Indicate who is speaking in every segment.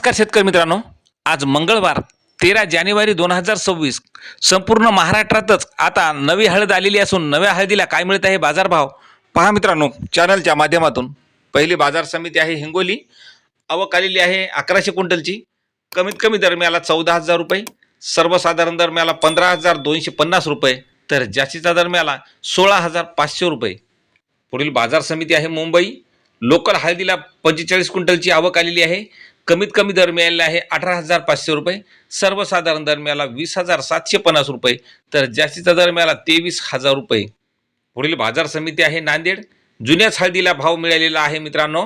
Speaker 1: नमस्कार शेतकरी मित्रांनो. आज मंगळवार तेरा जानेवारी दोन हजार सव्वीस. संपूर्ण महाराष्ट्रातच आता नवी हळद आलेली असून नव्या हळदीला काय मिळत आहे बाजारभाव? पहा मित्रांनो चॅनलच्या माध्यमातून. पहिली बाजार समिती आहे हिंगोली. आवक आलेली आहे अकराशे क्विंटलची. कमीत कमी दरम्याला चौदा हजार रुपये. सर्वसाधारण दरम्याला पंधरा हजार दोनशे पन्नास रुपये. तर जास्तीचा दरम्याला सोळा हजार पाचशे रुपये. पुढील बाजार समिती आहे मुंबई. लोकल हळदीला पंचेचाळीस क्विंटलची आवक आलेली आहे. कमीत कमी दर मिळालेला आहे अठरा हजार पाचशे रुपये. सर्वसाधारण दर मिळाला वीस हजार सातशे पन्नास रुपये. तर जास्तीचा दर मिळाला तेवीस हजार रुपये. पुढील बाजार समिती आहे नांदेड. जुन्याच हळदीला भाव मिळालेला आहे मित्रांनो.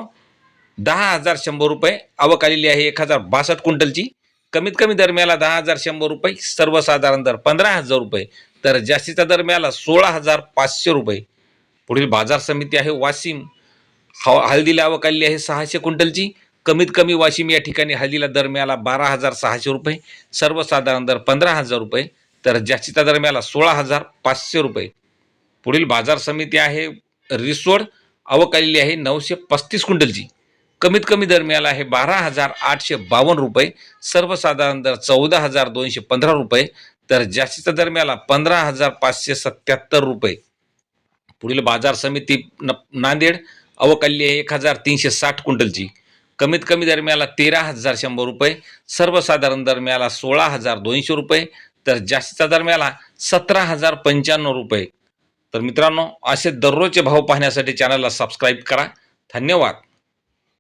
Speaker 1: दहा हजार शंभर रुपये. आवक आलेली आहे एक हजार बासष्ट क्विंटलची. कमीत कमी दर मिळाला दहा हजार शंभर रुपये. सर्वसाधारण दर पंधरा हजार रुपये. तर जास्तीचा दर मिळाला सोळा हजार पाचशे रुपये. पुढील बाजार समिती आहे वाशिम. हळदीला आवक आलेली आहे सहाशे क्विंटलची. कमीत कमी वाशिम या ठिकाणी हळदीला दरम्याला बारा हजार सहाशे रुपये सर्वसाधारण दर पंधरा हजार रुपये तर जास्तीचा दरम्याला सोळा हजार पाचशे रुपये. पुढील बाजार समिती आहे रिसोड आवक आहे नऊशे पस्तीस क्विंटलची. कमीत कमी दरम्याला आहे बारा हजार आठशे बावन्न रुपये सर्वसाधारण दर चौदा हजार दोनशे पंधरा रुपये तर जास्तीचा दरम्याला पंधरा हजार पाचशे सत्याहत्तर रुपये. पुढील बाजार समिती न नांदेड अवकाली आहे एक हजार तीनशे साठ क्विंटलची. कमीत कमी दरम्याला तेरा हजार शंभर रुपये सर्वसाधारण दरम्याला सोळा हजार दोनशे रुपये तर जास्तीचा दरम्याला सतरा हजार पंच्याण्णव रुपये. तर मित्रांनो असे दररोजचे भाव पाहण्यासाठी चॅनलला सबस्क्राईब करा. धन्यवाद.